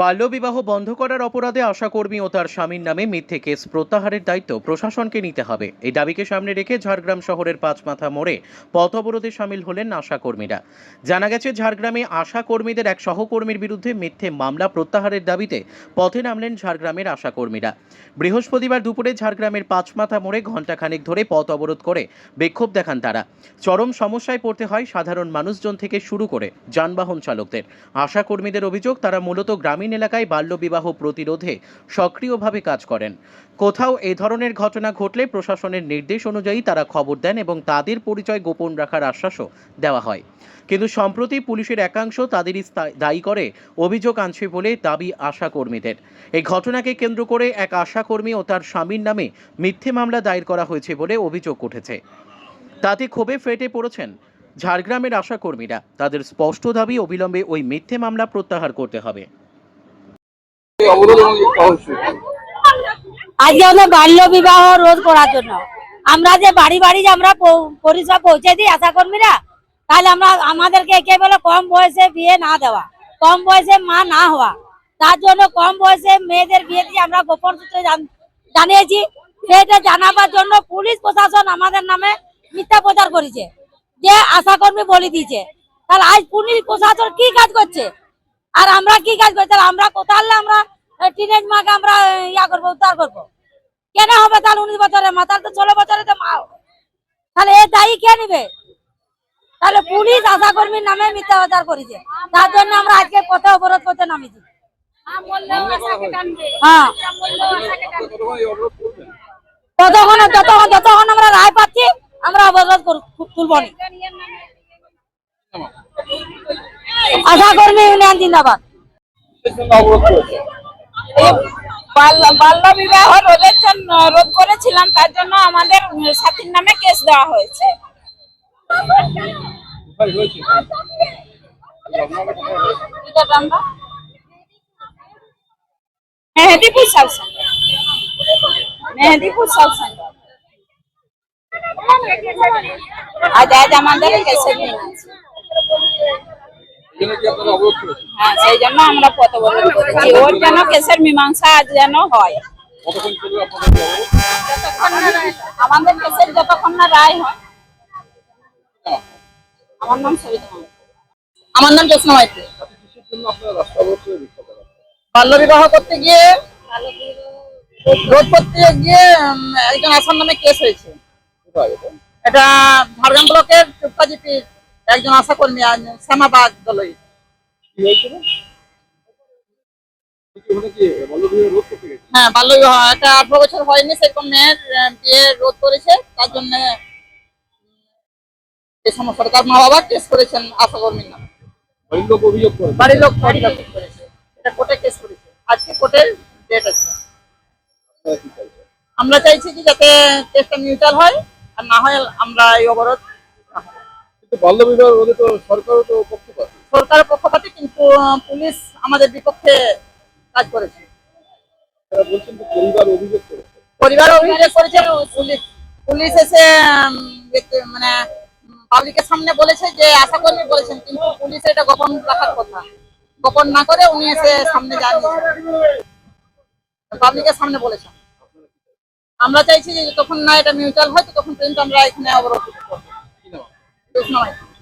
বাল্যবিবাহ বন্ধ করার অপরাধে আশাকর্মী ও তার স্বামীর নামে মিথ্যে কেস প্রত্যাহারের দায়িত্ব প্রশাসনকে নিতে হবে। এই দাবিকে সামনে রেখে ঝাড়গ্রাম শহরের পাঁচমাথা মোড়ে পথ অবরোধে সামিল হলেন আশাকর্মীরা। জানা গেছে, ঝাড়গ্রামে আশাকর্মীদের এক সহকর্মীর বিরুদ্ধে মিথ্যে মামলা প্রত্যাহারের দাবিতে পথে নামলেন ঝাড়গ্রামের আশাকর্মীরা। বৃহস্পতিবার দুপুরে ঝাড়গ্রামের পাঁচমাথা মোড়ে ঘণ্টাখানেক ধরে পথ অবরোধ করে বিক্ষোভ দেখান তারা। চরম সমস্যায় পড়তে হয় সাধারণ মানুষজন থেকে শুরু করে যানবাহন চালকদের। আশাকর্মীদের অভিযোগ, তারা মূলত গ্রামীণ এলাকায় বাল্যবিবাহ প্রতিরোধে সক্রিয়ভাবে কাজ করেন। কোথাও এ ধরনের ঘটনা ঘটলে প্রশাসনের নির্দেশ অনুযায়ী তারা খবর দেন এবং তাদের পরিচয় গোপন রাখার আশ্বাসও দেওয়া হয়। কিন্তু সম্প্রতি পুলিশের একাংশ তাদেরই দায়ী করে অভিযোগ আনছে বলে দাবি আশাকর্মীদের। এই ঘটনাকে কেন্দ্র করে এক আশাকর্মী ও তার স্বামীর নামে মিথ্যে মামলা দায়ের করা হয়েছে বলে অভিযোগ উঠেছে। তাতে ক্ষোভে ফেটে পড়েছেন ঝাড়গ্রামের আশাকর্মীরা। তাদের স্পষ্ট দাবি অবিলম্বে ওই মিথ্যে মামলা প্রত্যাহার করতে হবে। আজকে হলো বাল্য বিবাহ রোধ করার জন্য। আমরা যে বাড়ি বাড়ি যে আমরা পরিষেবা পৌঁছে দিই আশা কর্মীরা তাহলে আমরা আমাদেরকে কে বলে কম বয়সে বিয়ে না দেওয়া, কম বয়সে মা না হওয়া। তার জন্য কম বয়সে মেয়েদের বিয়ে দিয়ে আমরা গোপন সূত্রে জানিয়েছি। সেটা জানাবার জন্য পুলিশ প্রশাসন আমাদের নামে মিথ্যা প্রচার করেছে, যে আশা কর্মী বলে দিয়েছে। তাহলে আজ পুলিশ প্রশাসন কি কাজ করছে? আর আমরা কি কাজ করছি তাহলে আমরা কোথাও আমরা টিনেজ মাকে আমরা ইয়া করব উদ্ধার করব। কেন হবে তাহলে উনিশ বছরের মা? তাহলে তো ষোলো বছরের তো মা। তাহলে এ দায়ী কে নিবে? তাহলে পুলিশ আশা কর্মীর নামে মিথ্যা প্রচার করেছে। তার জন্য আমরা আজকে পথে অবরোধ করতে নামিছি হ্যাঁ। কতক্ষণ যতক্ষণ যতক্ষণ আমরা রায় পাচ্ছি আমরা অবরোধ তুলব না। আশা কর্মী ইউনিয়ন জিন্দাবাদ কিসের জন্য অবরোধ করেছে বাল্য বিবাহ রোধের জন্য রোধ করেছিলাম তার জন্য আমাদের সাথীর নামে কেস দেওয়া হয়েছে? Mehedipur sub centre. Mehedipur sub centre. আজ আজ আমাদের কেসের দিন আছে। হ্যাঁ সেই জন্য আমরা ওর যেন কেসের মীমাংসা আজ যেন হয়। আমাদের কেসের যতক্ষণ না রায় হয়। আমার নাম সবিতা আমার নাম মাইতি। বাল্য বিবাহ করতে গিয়ে রোধ করতে গিয়ে একজন আসার নামে কেস হয়েছে। এটা? এটা ঝাড়গ্রাম ব্লকের চুপ্পাজিপির একজন আশা কর্মী শ্যামাবাগ দলই। হ্যাঁ বাল্য বিবাহ একটা আঠারো বছর হয়নি সেরকম মেয়ের বিয়ে রোধ করেছে তার জন্য এই সমস্যাটা তার মা বাবা কেস করেছেন আশা কর্মীর নামে। বাড়ির লোক অভিযোগ বাড়ির লোক অভিযোগ করেছে। এটা কোর্টে কেস করেছে। আজকে কোর্টের ডেট আছে। কি চাইছেন আমরা চাইছি কি যাতে কেসটা মিউচুয়াল হয় আর না হয় আমরা এই অবরোধ। কিন্তু বাল্যবিবাহ রোধে তো সরকারও তো পক্ষপাত কিন্তু পুলিশ আমাদের বিপক্ষে কাজ করেছে। তারা বলছেন যে পরিবার অভিযোগ করেছে। পরিবার অভিযোগ করেছে পুলিশ পুলিশ এসে মানে পাবলিকের সামনে বলেছে যে আশা কর্মী বলেছেন কিন্তু পুলিশ এটা গোপন রাখার কথা। গোপন না করে উনি এসে সামনে জানিয়েছেন পাবলিকের সামনে বলেছেন। আমরা চাইছি যে যতক্ষণ না এটা মিউচুয়াল হয় ততক্ষণ পর্যন্ত আমরা এখানে অবরোধ করব কি নাম কৃষ্ণ মাইতি।